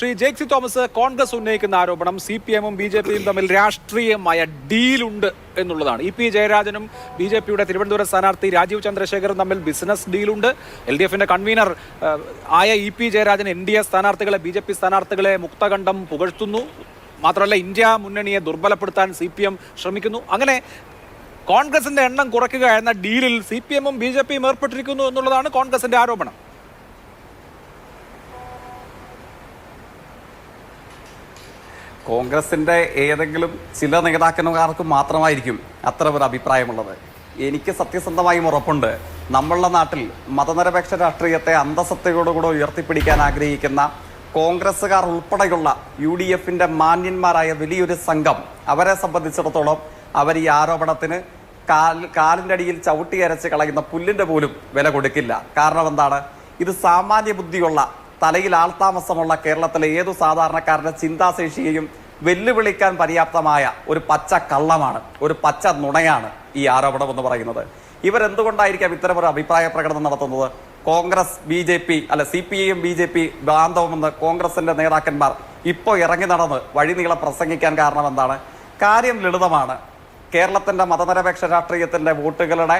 Shri ജേക്സി Thomas Congress ഉന്നയിക്കുന്ന ആരോപണം C P എമ്മും ബി ജെ പിയും തമ്മിൽ രാഷ്ട്രീയമായ ഡീലുണ്ട് എന്നുള്ളതാണ്. ഇ പി ജയരാജനും ബി ജെ പിയുടെ തിരുവനന്തപുരം സ്ഥാനാർത്ഥി രാജീവ് ചന്ദ്രശേഖറും തമ്മിൽ ബിസിനസ് ഡീലുണ്ട്. എൽ ഡി എഫിന്റെ കൺവീനർ ആയ E P Jayarajan N D A സ്ഥാനാർത്ഥികളെ ബി ജെ പി സ്ഥാനാർത്ഥികളെ മുക്തകണ്ഠം പുകഴ്ത്തുന്നു. മാത്രമല്ല ഇന്ത്യ മുന്നണിയെ ദുർബലപ്പെടുത്താൻ സി പി എം ശ്രമിക്കുന്നു. അങ്ങനെ കോൺഗ്രസിന്റെ എണ്ണം കുറയ്ക്കുക എന്ന ഡീലിൽ സി പി എമ്മും ബി ജെ പിയും ഏർപ്പെട്ടിരിക്കുന്നു എന്നുള്ളതാണ് കോൺഗ്രസിന്റെ ആരോപണം. കോൺഗ്രസിന്റെ ഏതെങ്കിലും ചില നേതാക്കന്മാർക്ക് മാത്രമായിരിക്കും അത്ര ഒരു അഭിപ്രായമുള്ളത്. എനിക്ക് സത്യസന്ധമായും ഉറപ്പുണ്ട്. നമ്മളുടെ നാട്ടിൽ മതനിരപേക്ഷ രാഷ്ട്രീയത്തെ അന്തസത്തയോടുകൂടെ ഉയർത്തിപ്പിടിക്കാൻ ആഗ്രഹിക്കുന്ന കോൺഗ്രസ്സുകാർ ഉൾപ്പെടെയുള്ള യു ഡി എഫിന്റെ മാന്യന്മാരായ വലിയൊരു സംഘം അവരെ സംബന്ധിച്ചിടത്തോളം അവർ ഈ ആരോപണത്തിന് കാൽ കാലിന്റെ അടിയിൽ ചവിട്ടി അരച്ച് കളയുന്ന പുല്ലിന്റെ പോലും വില കൊടുക്കില്ല. കാരണം എന്താണ്? ഇത് സാമാന്യ ബുദ്ധിയുള്ള തലയിൽ ആൾതാമസമുള്ള കേരളത്തിലെ ഏതു സാധാരണക്കാരന്റെ ചിന്താശേഷിയെയും വെല്ലുവിളിക്കാൻ പര്യാപ്തമായ ഒരു പച്ച കള്ളമാണ് ഒരു പച്ച നുണയാണ് ഈ ആരോപണം എന്ന് പറയുന്നത്. ഇവരെന്തുകൊണ്ടായിരിക്കാം ഇത്തരമൊരു അഭിപ്രായ പ്രകടനം നടത്തുന്നത്? കോൺഗ്രസ് ബി ജെ പി അല്ല സി പി ഐയും ബി ജെ പി ബാന്ധവമെന്ന് കോൺഗ്രസിന്റെ നേതാക്കന്മാർ ഇപ്പോൾ ഇറങ്ങി നടന്ന് വഴിനീളം പ്രസംഗിക്കാൻ കാരണം എന്താണ്? കാര്യം ലളിതമാണ്. കേരളത്തിന്റെ മതനിരപേക്ഷ രാഷ്ട്രീയത്തിന്റെ വോട്ടുകളുടെ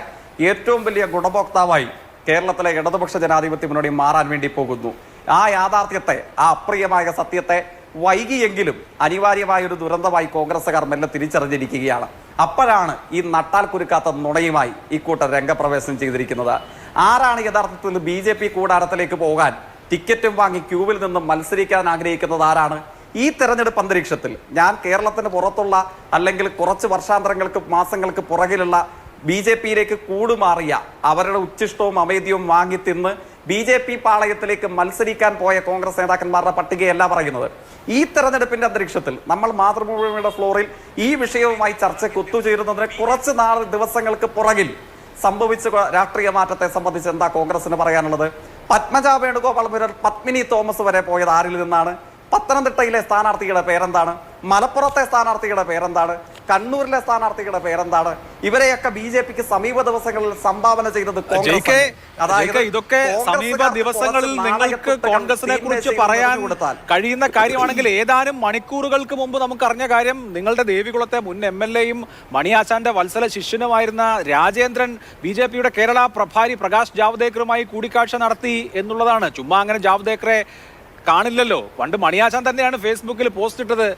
ഏറ്റവും വലിയ ഗുണഭോക്താവായി കേരളത്തിലെ ഇടതുപക്ഷ ജനാധിപത്യ മുന്നണി മാറാൻ വേണ്ടി പോകുന്നു. ആ യാഥാർത്ഥ്യത്തെ ആ അപ്രിയമായ സത്യത്തെ വൈകിയെങ്കിലും അനിവാര്യമായ ഒരു ദുരന്തമായി കോൺഗ്രസ്സുകാർ മെല്ലെ തിരിച്ചറിഞ്ഞിരിക്കുകയാണ്. അപ്പോഴാണ് ഈ നട്ടാൽ കുരുക്കാത്ത നുണയുമായി ഇക്കൂട്ടർ രംഗപ്രവേശനം ചെയ്തിരിക്കുന്നത്. ആരാണ് യഥാർത്ഥത്തിൽ ബി ജെ പി കൂടാരത്തിലേക്ക് പോകാൻ ടിക്കറ്റും വാങ്ങി ക്യൂവിൽ നിന്നും മത്സരിക്കാൻ ആഗ്രഹിക്കുന്നത് ആരാണ്? ഈ തെരഞ്ഞെടുപ്പ് അന്തരീക്ഷത്തിൽ ഞാൻ കേരളത്തിന് പുറത്തുള്ള അല്ലെങ്കിൽ കുറച്ച് വർഷാന്തരങ്ങൾക്ക് മാസങ്ങൾക്ക് പുറകിലുള്ള ബി ജെ പിയിലേക്ക് കൂടുമാറിയ അവരുടെ ഉച്ചിഷ്ടവും അമേദ്യവും വാങ്ങി തിന്ന് ബി ജെ പി പാളയത്തിലേക്ക് മത്സരിക്കാൻ പോയ കോൺഗ്രസ് നേതാക്കന്മാരുടെ പട്ടികയല്ല പറയുന്നത്. ഈ തെരഞ്ഞെടുപ്പിന്റെ അന്തരീക്ഷത്തിൽ നമ്മൾ മാതൃഭൂമിയുടെ ഫ്ലോറിൽ ഈ വിഷയവുമായി ചർച്ചയ്ക്ക് ഒത്തുചേരുന്നതിന് കുറച്ച് നാൾ ദിവസങ്ങൾക്ക് പുറകിൽ സംഭവിച്ച രാഷ്ട്രീയ മാറ്റത്തെ സംബന്ധിച്ച് എന്താ കോൺഗ്രസിന് പറയാനുള്ളത്? പത്മജ വേണുഗോപാൽ മുതൽ പത്മിനി തോമസ് വരെ പോയത് ആരിൽ നിന്നാണ്? പത്തനംതിട്ടയിലെ സ്ഥാനാർത്ഥിയുടെ പേരെന്താണ്? മലപ്പുറത്തെ സ്ഥാനാർത്ഥിയുടെ പേരെന്താണ്? കണ്ണൂരിലെ സ്ഥാനാർത്ഥികളുടെ പേരെന്താണ്? ഇവരെയൊക്കെ ബി ജെ പിക്ക് സമീപ ദിവസങ്ങളിൽ സംഭാവന ചെയ്തത് കോൺഗ്രസ് അതായത് ഇതൊക്കെ സമീപ ദിവസങ്ങളിൽ നിങ്ങൾക്ക് കോൺഗ്രസിനെ കുറിച്ച് പറയാൻ കഴിയുന്ന കാര്യമാണെങ്കിൽ ഏതാനും മണിക്കൂറുകൾക്ക് മുമ്പ് നമുക്ക് അറിഞ്ഞ കാര്യം നിങ്ങളുടെ ദേവികുളത്തെ മുൻ എം എൽ എയും മണിയാച്ചാന്റെ വത്സല ശിഷ്യനുമായിരുന്ന രാജേന്ദ്രൻ ബി ജെ പിയുടെ കേരള പ്രഭാരി പ്രകാശ് ജാവ്ദേക്കറുമായി കൂടിക്കാഴ്ച നടത്തി എന്നുള്ളതാണ്. ചുമ്മാ അങ്ങനെ ജാവ്ദേക്കറെ കാണില്ലല്ലോ. പണ്ട് മണിയാച്ചാൻ തന്നെയാണ് ഫേസ്ബുക്കിൽ പോസ്റ്റ് ഇട്ടത്.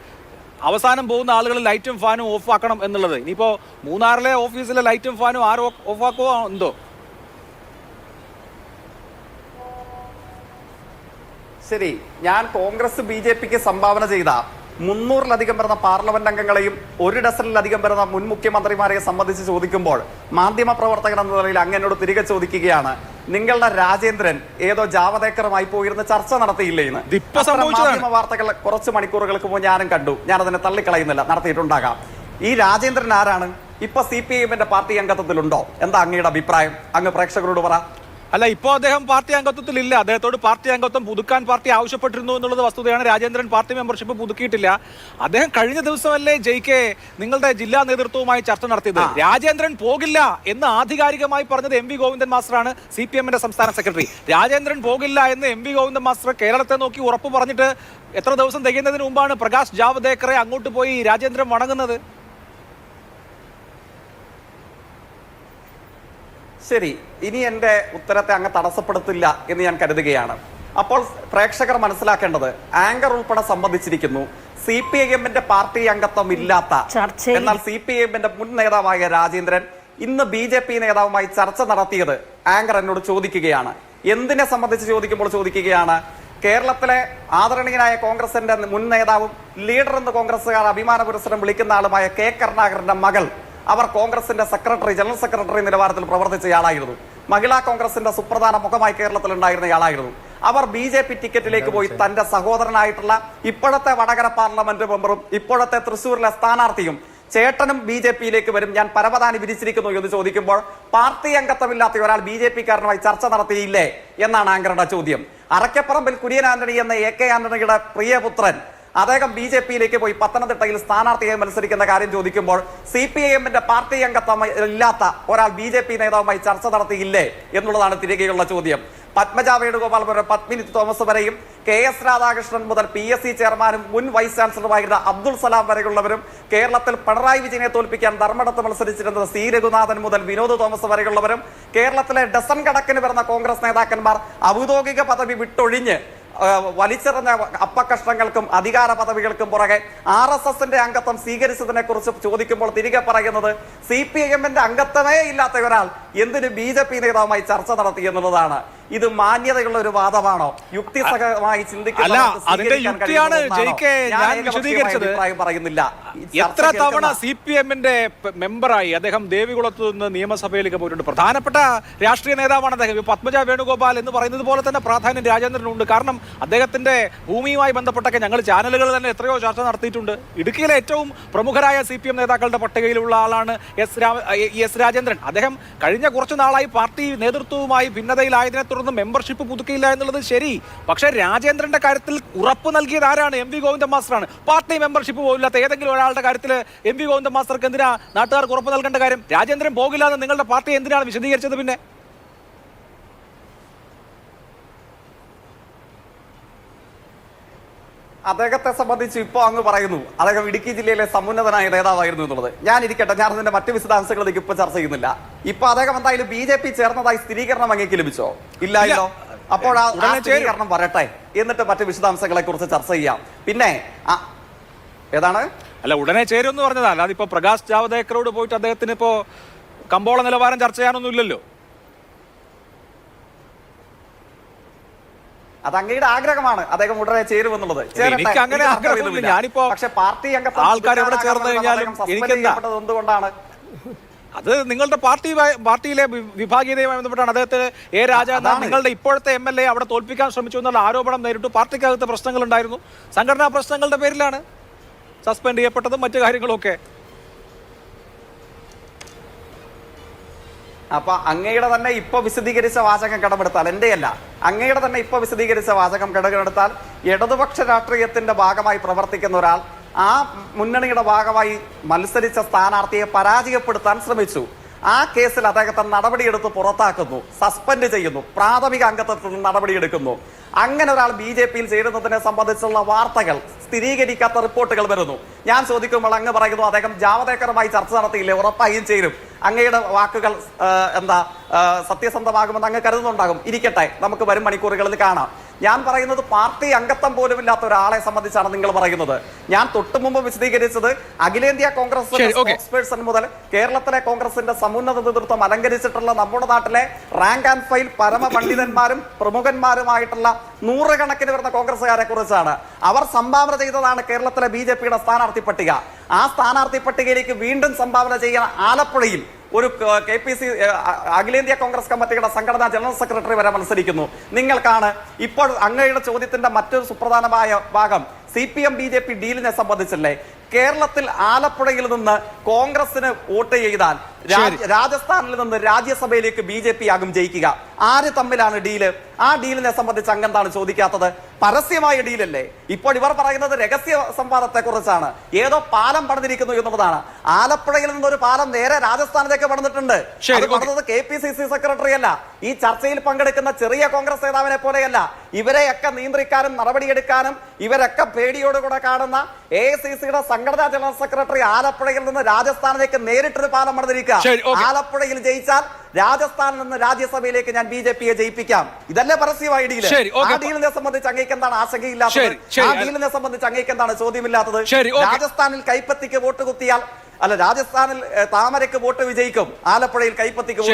അവസാനം പോകുന്ന ആളുകൾ ലൈറ്റും ഫാനും ഓഫ് ആക്കണം എന്നുള്ളത്. ഇനിയിപ്പോ മൂന്നാറിലെ ഓഫീസിലെ ലൈറ്റും ഫാനും ആരും ഓഫ് ആക്കുമോ എന്തോ? ശരി ഞാൻ കോൺഗ്രസ് ബി ജെ പിക്ക് സംഭാവന ചെയ്ത മുന്നൂറിലധികം വരുന്ന പാർലമെന്റ് അംഗങ്ങളെയും ഒരു ഡസനിലധികം വരുന്ന മുൻ മുഖ്യമന്ത്രിമാരെ സംബന്ധിച്ച് ചോദിക്കുമ്പോൾ മാധ്യമ പ്രവർത്തകൻ എന്ന നിലയിൽ അങ്ങനോട് തിരികെ ചോദിക്കുകയാണ്. നിങ്ങളുടെ രാജേന്ദ്രൻ ഏതോ ജാവദേക്കറുമായി പോയിരുന്ന ചർച്ച നടത്തിയില്ലേ എന്ന്. മാധ്യമ വാർത്തകൾ കുറച്ച് മണിക്കൂറുകൾക്ക് മുമ്പ് ഞാനും കണ്ടു. ഞാൻ അതിനെ തള്ളിക്കളയുന്നില്ല. നടത്തിയിട്ടുണ്ടാകാം. ഈ രാജേന്ദ്രൻ ആരാണ്? ഇപ്പൊ സി പി എമ്മിന്റെ പാർട്ടി അംഗത്വത്തിലുണ്ടോ? എന്താ അങ്ങയുടെ അഭിപ്രായം? അങ്ങ് പ്രേക്ഷകരോട് പറ. അല്ല ഇപ്പോ അദ്ദേഹം പാർട്ടി അംഗത്വത്തിൽ ഇല്ല അദ്ദേഹത്തോട് പാർട്ടി അംഗത്വം പുതുക്കാൻ പാർട്ടി ആവശ്യപ്പെട്ടിരുന്നു എന്നുള്ളത് വസ്തുതയാണ്. രാജേന്ദ്രൻ പാർട്ടി മെമ്പർഷിപ്പ് പുതുക്കിയിട്ടില്ല. അദ്ദേഹം കഴിഞ്ഞ ദിവസമല്ലേ ജയിക്കെ നിങ്ങളുടെ ജില്ലാ നേതൃത്വവുമായി ചർച്ച നടത്തിയത്. രാജേന്ദ്രൻ പോകില്ല എന്ന് ആധികാരികമായി പറഞ്ഞത് എം വി ഗോവിന്ദൻ മാസ്റ്ററാണ് സി പി എമ്മിന്റെ സംസ്ഥാന സെക്രട്ടറി. രാജേന്ദ്രൻ പോകില്ല എന്ന് എം വി ഗോവിന്ദൻ മാസ്റ്റർ കേരളത്തെ നോക്കി ഉറപ്പ് പറഞ്ഞിട്ട് എത്ര ദിവസം തികയുന്നതിന് മുമ്പാണ് പ്രകാശ് ജാവ്ദേക്കറെ അങ്ങോട്ട് പോയി രാജേന്ദ്രൻ വണങ്ങുന്നത്? ശരി ഇനി എന്റെ ഉത്തരത്തെ അങ്ങ് തടസ്സപ്പെടുത്തില്ല എന്ന് ഞാൻ കരുതുകയാണ്. അപ്പോൾ പ്രേക്ഷകർ മനസ്സിലാക്കേണ്ടത് ആങ്കർ ഉൾപ്പെടെ സംബന്ധിച്ചിരിക്കുന്നു സി പി ഐ എമ്മിന്റെ പാർട്ടി അംഗത്വം ഇല്ലാത്ത എന്നാൽ സി പി ഐ എമ്മിന്റെ മുൻ നേതാവായ രാജേന്ദ്രൻ ഇന്ന് ബി ജെ പി നേതാവുമായി ചർച്ച നടത്തിയത് ആങ്കർ എന്നോട് ചോദിക്കുകയാണ്. എന്തിനെ സംബന്ധിച്ച് ചോദിക്കുമ്പോൾ ചോദിക്കുകയാണ് കേരളത്തിലെ ആദരണീയനായ കോൺഗ്രസിന്റെ മുൻ നേതാവും ലീഡർ എന്ന് കോൺഗ്രസുകാർ അഭിമാന പുരസ്സരം വിളിക്കുന്ന ആളുമായ കെ കരുണാകരന്റെ മകൾ അവർ കോൺഗ്രസിന്റെ സെക്രട്ടറി ജനറൽ സെക്രട്ടറി നിലവാരത്തിൽ പ്രവർത്തിച്ചയാളായിരുന്നു മഹിളാ കോൺഗ്രസിന്റെ സുപ്രധാന മുഖമായി കേരളത്തിൽ ഉണ്ടായിരുന്നയാളായിരുന്നു അവർ ബി ജെ പി ടിക്കറ്റിലേക്ക് പോയി തന്റെ സഹോദരനായിട്ടുള്ള ഇപ്പോഴത്തെ വടകര പാർലമെന്റ് മെമ്പറും ഇപ്പോഴത്തെ തൃശ്ശൂരിലെ സ്ഥാനാർത്ഥിയും ചേട്ടനും ബി ജെ പിയിലേക്ക് വരും. ഞാൻ പരവതാനി വിരിച്ചിരിക്കുന്നു എന്ന് ചോദിക്കുമ്പോൾ പാർട്ടി അംഗത്വമില്ലാത്ത ഒരാൾ ബി ജെ പിക്കാരനുമായി ചർച്ച നടത്തിയില്ലേ? എന്നാണ് ആങ്കറുടെ ചോദ്യം. അറക്കപ്പറമ്പിൽ കുര്യൻ ആന്റണി എന്ന എ കെ ആന്റണിയുടെ പ്രിയപുത്രൻ അദ്ദേഹം ബി ജെ പിയിലേക്ക് പോയി പത്തനംതിട്ടയിൽ സ്ഥാനാർത്ഥിയായി മത്സരിക്കുന്ന കാര്യം ചോദിക്കുമ്പോൾ സി പി ഐ എമ്മിന്റെ പാർട്ടി അംഗത്വം ഇല്ലാത്ത ഒരാൾ ബി ജെ പി നേതാവുമായി ചർച്ച നടത്തിയില്ലേ എന്നുള്ളതാണ് തിരികെയുള്ള ചോദ്യം. പത്മജ വേണുഗോപാൽ വരെ പത്മിനി തോമസ് വരെയും കെ എസ് രാധാകൃഷ്ണൻ മുതൽ പി എസ് സി ചെയർമാനും മുൻ വൈസ് ചാൻസലറുമായിരുന്ന അബ്ദുൾ സലാം വരെയുള്ളവരും കേരളത്തിൽ പിണറായി വിജയനെ തോൽപ്പിക്കാൻ ധർമ്മടത്ത് മത്സരിച്ചിരുന്നത് സി രഘുനാഥൻ മുതൽ വിനോദ് തോമസ് വരെയുള്ളവരും കേരളത്തിലെ ഡസൺ കണക്കിന് വരുന്ന കോൺഗ്രസ് നേതാക്കന്മാർ ഔദ്യോഗിക പദവി വിട്ടൊഴിഞ്ഞ് വലിച്ചെറിഞ്ഞ അപ്പകഷ്ണങ്ങൾക്കും അധികാര പദവികൾക്കും പുറകെ ആർ എസ് എസിന്റെ അംഗത്വം സ്വീകരിച്ചതിനെ കുറിച്ച് ചോദിക്കുമ്പോൾ തിരികെ പറയുന്നത് സി പി ഐ എമ്മിന്റെ അംഗത്വമേ ഇല്ലാത്ത ഒരാൾ എന്തിനു ബി ജെ പി നേതാവുമായി ചർച്ച നടത്തി എന്നുള്ളതാണ്. ഇത് മാന്യതയുള്ള ഒരു വാദമാണോ? യുക്തിസഹമായി ചിന്തിക്കാൻ പറയുന്നില്ല. എത്ര തവണ സി പി എമ്മിന്റെ മെമ്പറായി അദ്ദേഹം ദേവികുളത്ത് നിന്ന് നിയമസഭയിലേക്ക് പോയിട്ടുണ്ട്. പ്രധാനപ്പെട്ട രാഷ്ട്രീയ നേതാവാണ് അദ്ദേഹം. പത്മജ വേണുഗോപാൽ എന്ന് പറയുന്നത് പോലെ തന്നെ പ്രാധാന്യം രാജേന്ദ്രനുണ്ട്. കാരണം അദ്ദേഹത്തിന്റെ ഭൂമിയുമായി ബന്ധപ്പെട്ടൊക്കെ ഞങ്ങൾ ചാനലുകൾ തന്നെ എത്രയോ ചർച്ച നടത്തിയിട്ടുണ്ട്. ഇടുക്കിയിലെ ഏറ്റവും പ്രമുഖരായ സി പി എം നേതാക്കളുടെ പട്ടികയിലുള്ള ആളാണ് എസ് എസ് രാജേന്ദ്രൻ. അദ്ദേഹം കഴിഞ്ഞ കുറച്ചു നാളായി പാർട്ടി നേതൃത്വവുമായി ഭിന്നതയിലായതിനെ തുടർന്ന് മെമ്പർഷിപ്പ് പുതുക്കിയില്ല എന്നുള്ളത് ശരി. പക്ഷേ രാജേന്ദ്രന്റെ കാര്യത്തിൽ ഉറപ്പ് നൽകിയത് ആരാണ്? എം വി ഗോവിന്ദൻ മാസ്റ്ററാണ്. പാർട്ടി മെമ്പർഷിപ്പ് പോലില്ലാത്ത ഏതെങ്കിലും ഒരാളുടെ കാര്യത്തിൽ എം വി ഗോവിന്ദ മാസ്റ്റർക്ക് എന്തിനാ നാട്ടുകാർക്ക് ഉറപ്പ് നൽകേണ്ട കാര്യം? രാജേന്ദ്രൻ പോകില്ല എന്ന് നിങ്ങളുടെ പാർട്ടി എന്തിനാണ് വിശദീകരിച്ചത് പിന്നെ? അദ്ദേഹത്തെ സംബന്ധിച്ച് ഇപ്പോ അങ്ങ് പറയുന്നു അദ്ദേഹം ഇടുക്കി ജില്ലയിലെ സമുന്നതനായ നേതാവായിരുന്നു എന്നുള്ളത്. ഞാൻ ഇരിക്കട്ടെ ഞാൻ അതിന്റെ മറ്റു വിശദാംശങ്ങളിലേക്ക് ഇപ്പൊ ചർച്ച ചെയ്യുന്നില്ല. ഇപ്പൊ അദ്ദേഹം എന്തായാലും ബി ജെ പി ചേർന്നതായി സ്ഥിരീകരണം അങ്ങേക്ക് ലഭിച്ചോ? ഇല്ലായല്ലോ അപ്പോൾ ആ-. സ്ഥിരീകരണം വരട്ടെ. എന്നിട്ട് മറ്റു വിശദാംശങ്ങളെ കുറിച്ച് ചർച്ച ചെയ്യാം. പിന്നെ ഏതാണ്? അല്ല ഉടനെ ചേരും എന്ന് പറഞ്ഞതാ. അല്ലാതെ ഇപ്പൊ പ്രകാശ് ജാവദേക്കറോട് പോയിട്ട് അദ്ദേഹത്തിന് ഇപ്പോ കമ്പോള നിലവാരം ചർച്ച ചെയ്യാനൊന്നുമില്ലല്ലോ. അത് അങ്ങയുടെ ആഗ്രഹമാണ് അദ്ദേഹം ഉടനെ ചേരുമെന്നുള്ളത്. എനിക്ക് അങ്ങനെ ആഗ്രഹമില്ല. ഞാനിപ്പോ പക്ഷെ പാർട്ടി അംഗത്വം ആൾക്കാർ എവിടെ ചേർന്ന് കഴിഞ്ഞാലും എന്തുകൊണ്ടാണ്? അത് നിങ്ങളുടെ പാർട്ടി പാർട്ടിയിലെ വിഭാഗീയതയുമായി ബന്ധപ്പെട്ടാണ് അദ്ദേഹത്തിന് എ രാജ നിങ്ങളുടെ ഇപ്പോഴത്തെ എം എൽ എ അവിടെ തോൽപ്പിക്കാൻ ശ്രമിച്ചു എന്നുള്ള ആരോപണം നേരിട്ടു. പാർട്ടിക്കകത്ത് പ്രശ്നങ്ങൾ ഉണ്ടായിരുന്നു സംഘടനാ പ്രശ്നങ്ങളുടെ പേരിലാണ്. സസ്പെൻഡ് ചെയ്യപ്പെട്ടതും മറ്റു കാര്യങ്ങളൊക്കെ അപ്പൊ അങ്ങയുടെ തന്നെ ഇപ്പൊ വിശദീകരിച്ച വാചകം കടമെടുത്താൽ എന്റെയല്ല. അങ്ങയുടെ തന്നെ ഇപ്പൊ വിശദീകരിച്ച വാചകം കടമെടുത്താൽ ഇടതുപക്ഷ രാഷ്ട്രീയത്തിന്റെ ഭാഗമായി പ്രവർത്തിക്കുന്ന ഒരാൾ ആ മുന്നണിയുടെ ഭാഗമായി മത്സരിച്ച സ്ഥാനാർത്ഥിയെ പരാജയപ്പെടുത്താൻ ശ്രമിച്ചു. ആ കേസിൽ അദ്ദേഹത്തെ നടപടിയെടുത്ത് പുറത്താക്കുന്നു സസ്പെൻഡ് ചെയ്യുന്നു പ്രാഥമിക അംഗത്വത്തിൽ നടപടിയെടുക്കുന്നു. അങ്ങനെ ഒരാൾ ബി ജെ പിയിൽ ചേരുന്നതിനെ സംബന്ധിച്ചുള്ള വാർത്തകൾ സ്ഥിരീകരിക്കാത്ത റിപ്പോർട്ടുകൾ വരുന്നു. ഞാൻ ചോദിക്കുമ്പോൾ അങ്ങ് പറയുന്നു അദ്ദേഹം ജാവദേക്കറുമായി ചർച്ച നടത്തിയില്ലേ ഉറപ്പായും ചേരും. അങ്ങയുടെ വാക്കുകൾ എന്താ സത്യസന്ധമാകുമെന്ന് അങ്ങ് കരുതുന്നുണ്ടാകും. ഇരിക്കട്ടെ നമുക്ക് വരും മണിക്കൂറുകളിൽ കാണാം. ഞാൻ പറയുന്നത് പാർട്ടി അംഗത്വം പോലും ഇല്ലാത്ത ഒരാളെ സംബന്ധിച്ചാണ് നിങ്ങൾ പറയുന്നത്. ഞാൻ തൊട്ടു മുമ്പ് വിശദീകരിച്ചത് അഖിലേന്ത്യാ കോൺഗ്രസ്. പേഴ്സൺ മുതൽ കേരളത്തിലെ കോൺഗ്രസിന്റെ സമുന്നത നേതൃത്വം അലങ്കരിച്ചിട്ടുള്ള നമ്മുടെ നാട്ടിലെ റാങ്ക് ആൻഡ് ഫൈൽ പരമ പണ്ഡിതന്മാരും പ്രമുഖന്മാരുമായിട്ടുള്ള നൂറുകണക്കിന് വരുന്ന കോൺഗ്രസ്സുകാരെ കുറിച്ചാണ്. അവർ സംഭാവന ചെയ്തതാണ് കേരളത്തിലെ ബി ജെ പിയുടെ സ്ഥാനാർത്ഥി പട്ടിക. ആ സ്ഥാനാർത്ഥി പട്ടികയിലേക്ക് വീണ്ടും സംഭാവന ചെയ്യാൻ ആലപ്പുഴയിൽ ഒരു കെ പി സി അഖിലേന്ത്യാ കോൺഗ്രസ് കമ്മിറ്റിയുടെ സംഘടനാ ജനറൽ സെക്രട്ടറി വരെ മത്സരിക്കുന്നു നിങ്ങൾക്കാണ് ഇപ്പോൾ അങ്ങയുടെ ചോദ്യത്തിന്റെ മറ്റൊരു സുപ്രധാനമായ ഭാഗം C P M B J P ഡീലിനെ സംബന്ധിച്ചല്ലേ കേരളത്തിൽ ആലപ്പുഴയിൽ നിന്ന് കോൺഗ്രസിന് വോട്ട് ചെയ്താൽ. രാജസ്ഥാനിൽ നിന്ന് രാജ്യസഭയിലേക്ക് ബി ജെ പി ആകും ജയിക്കുക. ആര് തമ്മിലാണ് ഡീൽ? ആ ഡീലിനെ സംബന്ധിച്ച് അങ്ങെന്താണ് ചോദിക്കാത്തത്? പരസ്യമായ ഡീലല്ലേ? ഇപ്പോൾ ഇവർ പറയുന്നത് രഹസ്യ സംവാദത്തെ കുറിച്ചാണ് ഏതോ പാലം പണിതിരിക്കുന്നു എന്നുള്ളതാണ്. ആലപ്പുഴയിൽ നിന്ന് ഒരു പാലം നേരെ രാജസ്ഥാനിലേക്ക് പണിതിട്ടുണ്ട്. പറഞ്ഞത് അത് പണിതത് K P C C secretary അല്ല ഈ ചർച്ചയിൽ പങ്കെടുക്കുന്ന ചെറിയ കോൺഗ്രസ് നേതാവിനെ പോലെയല്ല. ഇവരെയൊക്കെ നിയന്ത്രിക്കാനും നടപടിയെടുക്കാനും ഇവരൊക്കെ പേടിയോടുകൂടെ കാണുന്ന എ സി സിയുടെ സംഘടനാ ജനറൽ സെക്രട്ടറി ആലപ്പുഴയിൽ നിന്ന് രാജസ്ഥാനിലേക്ക് നേരിട്ടൊരു പാലം പണിതിരിക്കുക ആലപ്പുഴയിൽ ജയിച്ചാൽ രാജസ്ഥാനിൽ നിന്ന് രാജ്യസഭയിലേക്ക് ഞാൻ ബി ജെ പിയെ ജയിപ്പിക്കാം. ഇതല്ലേ പരസ്യമായ ആ ഡീലിനെ സംബന്ധിച്ച് അങ്ങേക്ക് എന്താണ് ആശങ്കയില്ലാത്തത്. ആ ഡീലിനെ സംബന്ധിച്ച് അങ്ങേക്ക് എന്താണ് ചോദ്യമില്ലാത്തത്? രാജസ്ഥാനിൽ കൈപ്പത്തിക്ക് വോട്ട് കുത്തിയാൽ അല്ല രാജസ്ഥാനിൽ താമരക്ക് വോട്ട് വിജയിക്കും. ആലപ്പുഴയിൽ കൈപ്പത്തിക്ക് വോട്ട്.